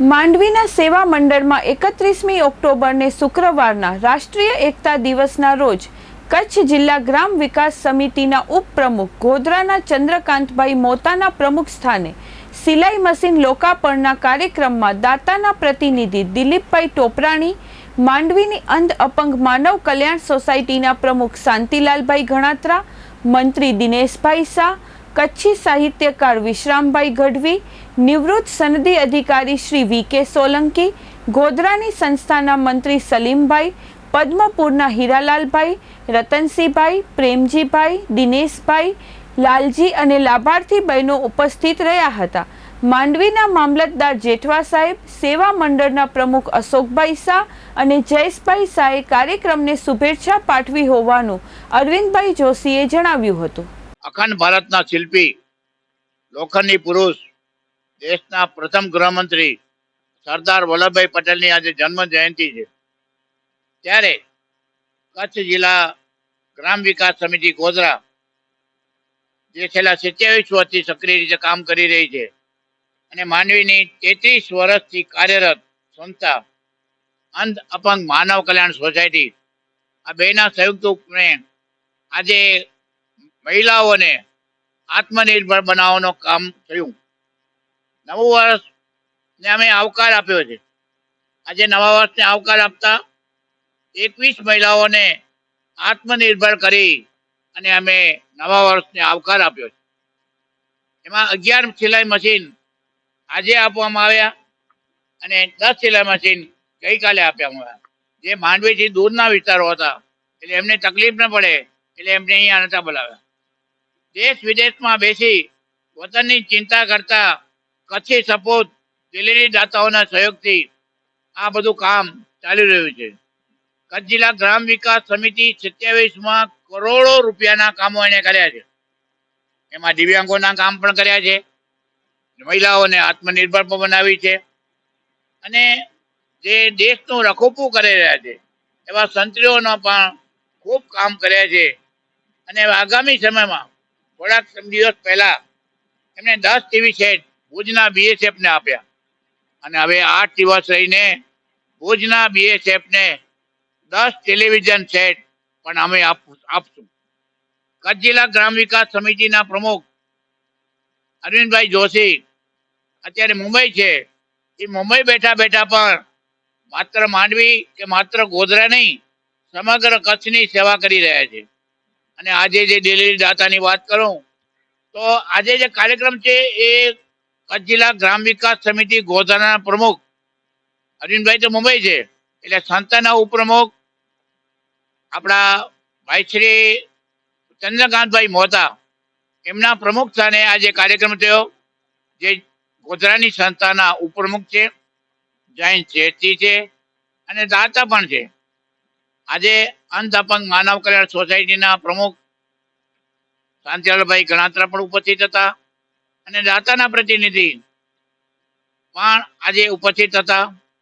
માંડવીના સેવા મંડળમાં એકત્રીસમી ઓક્ટોબરને શુક્રવારના રાષ્ટ્રીય એકતા દિવસના રોજ કચ્છ જિલ્લા ગ્રામ વિકાસ સમિતિના ઉપપ્રમુખ ગોધરાના ચંદ્રકાંતભાઈ મોતાના પ્રમુખ સ્થાને સિલાઈ મશીન લોકાર્પણના કાર્યક્રમમાં દાતાના પ્રતિનિધિ દિલીપભાઈ ટોપરાણી, માંડવીની અંધ અપંગ માનવ કલ્યાણ સોસાયટીના પ્રમુખ શાંતિલાલભાઈ ગણાત્રા મંત્રી દિનેશભાઈ શાહ કચ્છી સાહિત્યકાર વિશ્રામભાઈ ગઢવી, નિવૃત્ત સનદી અધિકારી શ્રી વી કે સોલંકી, ગોધરાની સંસ્થાના મંત્રી સલીમભાઈ, પદ્મપુરના હીરાલાલભાઈ રતનસિંહભાઈ પ્રેમજીભાઈ, દિનેશભાઈ, લાલજી અને લાભાર્થી બહેનો ઉપસ્થિત રહ્યા હતા. માંડવીના મામલતદાર જેઠવા સાહેબ, સેવા મંડળના પ્રમુખ અશોકભાઈ શાહ અને જયેશભાઈ શાહે કાર્યક્રમને શુભેચ્છા પાઠવી હોવાનું અરવિંદભાઈ જોશીએ જણાવ્યું હતું. અખંડ ભારતના શિલ્પી, લોખંડી પુરુષ, દેશના પ્રથમ ગૃહમંત્રી સરદાર વલ્લભભાઈ પટેલની આજે જન્મ જયંતિ છે. ત્યારે કચ્છ જિલ્લા ગ્રામ વિકાસ સમિતિ ગોધરા જે છેલ્લા સિત્યાવીસ વર્ષથી સક્રિય રીતે કામ કરી રહી છે અને માનવીની તેત્રીસ વર્ષથી કાર્યરત સંસ્થા અંધ અપંગ માનવ કલ્યાણ સોસાયટી, આ બેના સંયુક્ત ઉપક્રમે આજે મહિલાઓને આત્મનિર્ભર બનાવવાનું કામ થયું. નવું વર્ષ ને અમે આવકાર આપ્યો છે. આજે નવા વર્ષને આવકાર આપતા એકવીસ મહિલાઓને આત્મનિર્ભર કરી અને અમે નવા વર્ષને આવકાર આપ્યો છે. એમાં અગિયાર સિલાઈ મશીન આજે આપવામાં આવ્યા અને દસ સિલાઈ મશીન ગઈકાલે આપવામાં આવ્યા. જે માંડવીથી દૂરના વિસ્તારો હતા. એટલે એમને તકલીફ ન પડે. એટલે એમને અહીંયા નતા બોલાવ્યા. દેશ વિદેશમાં બેસી વતનની ચિંતા કરતા કચ્છી સપૂત દિલ્હીની દાતાઓના સહયોગથી આ બધું કામ ચાલી રહ્યું છે. કચ્છ જિલ્લા ગ્રામ વિકાસ સમિતિ સત્યાવીસમાં કરોડો રૂપિયાના કામો એને કર્યા છે. એમાં દિવ્યાંગોના કામ પણ કર્યા છે. મહિલાઓને આત્મનિર્ભર પણ બનાવી છે. અને જે દેશનું રખોપું કરી રહ્યા છે, એવા સંત્રીઓનો પણ ખૂબ કામ કર્યા છે. અને આગામી સમયમાં થોડાક દિવસ પહેલા એમને દસ ટીવી સેટ ભુજના બીએસએફ ને આપ્યા. અને હવે આઠ દિવસ રહીને ભુજના બીએસએફ ને દસ ટેલિવિઝન સેટ પણ અમે આપ- આપશું. કચ્છ જિલ્લા ગ્રામ વિકાસ સમિતિના પ્રમુખ અરવિંદભાઈ જોશી અત્યારે મુંબઈ છે. એ મુંબઈ બેઠા બેઠા પણ માત્ર માંડવી કે માત્ર ગોધરા નહીં, સમગ્ર કચ્છની સેવા કરી રહ્યા છે. અને આજે જે દિલ્હી દાતાની વાત કરું, તો આજે જે કાર્યક્રમ છે એ કચ્છ જિલ્લા ગ્રામ વિકાસ સમિતિ ગોધરાના પ્રમુખ અરવિંદભાઈ તો મુંબઈ છે, એટલે સંસ્થાના ઉપપ્રમુખ આપણા ભાઈ શ્રી ચંદ્રકાંતભાઈ મોતા એમના પ્રમુખ સ્થાને આજે કાર્યક્રમ થયો, જે ગોધરાની સંસ્થાના ઉપપ્રમુખ છે જૈન શેઠજી છે, અને દાતા પણ છે. આજે અંધ અપંગ માનવ કલ્યાણ સોસાયટીના પ્રમુખ શાંતિલાલભાઈ ગણાત્રા પણ ઉપસ્થિત હતા અને દાતાના પ્રતિનિધિ પણ આજે ઉપસ્થિત હતા.